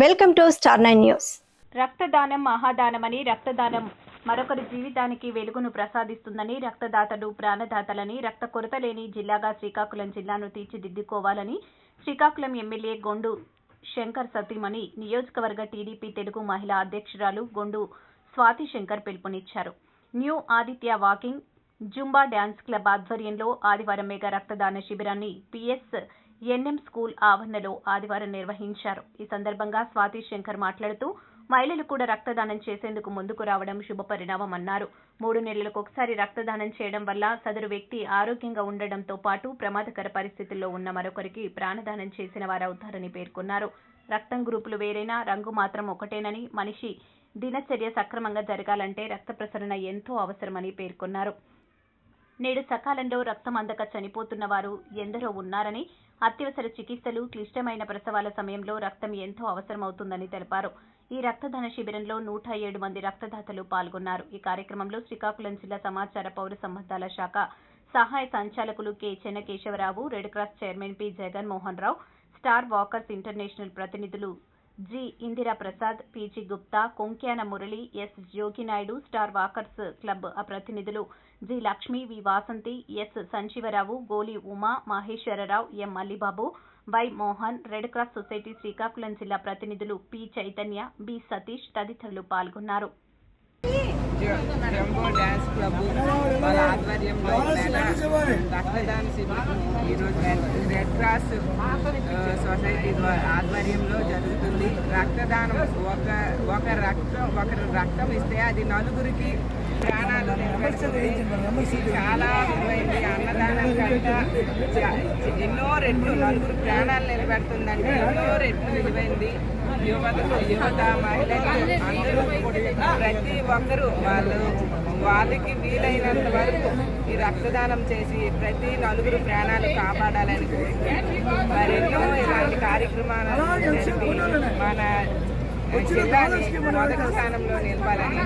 Welcome to star nine news రక్తదానం మహాదానమని రక్తదానం మరొకరి జీవితానికి వెలుగును ప్రసాదిస్తుందని రక్తదాతలు ప్రాణదాతలని రక్త కొరత లేని జిల్లాగా శ్రీకాకుళం జిల్లాను తీర్చిదిద్దుకోవాలని శ్రీకాకుళం ఎమ్మెల్యే గొండు శంకర్ సతీమణి నియోజకవర్గ టీడీపీ తెలుగు మహిళా అధ్యక్షురాలు గొండు స్వాతి శంకర్ పిలుపునిచ్చారు. New Aditya walking zumba dance club ఆధ్వర్యంలో ఆదివారం మెగా రక్తదాన శిబిరాన్ని పిఎస్ ఎన్ఎం స్కూల్ ఆవరణలో ఆదివారం నిర్వహించారు. ఈ సందర్భంగా స్వాతి శంకర్ మాట్లాడుతూ మహిళలు కూడా రక్తదానం చేసేందుకు ముందుకు రావడం శుభ పరిణామం అన్నారు. మూడు నెలలకు ఒకసారి రక్తదానం చేయడం వల్ల సదరు వ్యక్తి ఆరోగ్యంగా ఉండడంతో పాటు ప్రమాదకర పరిస్థితుల్లో ఉన్న మరొకరికి ప్రాణదానం చేసిన వారవుతారని పేర్కొన్నారు. రక్తం గ్రూపులు వేరైనా రంగు మాత్రం ఒకటేనని మనిషి దినచర్య సక్రమంగా జరగాలంటే రక్త ప్రసరణ ఎంతో అవసరమని పేర్కొన్నారు. నేడు సకాలంలో రక్తం అందక చనిపోతున్న వారు ఎందరో ఉన్నారని అత్యవసర చికిత్సలు క్లిష్టమైన ప్రసవాల సమయంలో రక్తం ఎంతో అవసరమవుతుందని తెలిపారు. ఈ రక్తదాన శిబిరంలో నూట ఏడు మంది రక్తదాతలు పాల్గొన్నారు. ఈ కార్యక్రమంలో శ్రీకాకుళం జిల్లా సమాచార పౌర సంబంధాల శాఖ సహాయ సంచాలకులు K. Chennakesavarao red cross chairman P. Jaganmohan Rao star walkers international ప్రతినిధులు G. Indira Prasad PG Gupta Konkyana Murali S. Joginaidu star walkers club ప్రతినిధులు G. Lakshmi V. Vasanthi S. Sanjeevarao Goli Uma Maheswararao M. Mallibabu Y. Mohan red cross society Srikakulam జిల్లా ప్రతినిధులు P. Chaitanya B. Satish తదితరులు పాల్గొన్నారు. Jumbo dance club వాళ్ళ ఆధ్వర్యంలో రక్తదాన. శిబిరం ఈరోజు రెడ్- క్రాస్ సొసైటీ ద్వారా ఆధ్వర్యంలో జరుగుతుంది రక్తదానం ఒక ఒక రక్తం ఒకరు రక్తం ఇస్తే అది నలుగురికి చాలా విలువైంది. అన్నదానం కంట ఎన్నో రెట్లు నలుగురు ప్రాణాలు నిలబెడుతుందంటే ఎన్నో రెట్లు విలువైంది. యువత యువత మహిళలు అందరూ ప్రతి ఒక్కరూ వాళ్ళు వాళ్ళకి వీలైనంత వరకు ఈ రక్తదానం చేసి ప్రతి నలుగురు ప్రాణాలు కాపాడాలని మరెన్నో ఇలాంటి కార్యక్రమాలు జరిపి మన జిల్లాని మొదటి స్థానంలో నిలపాలని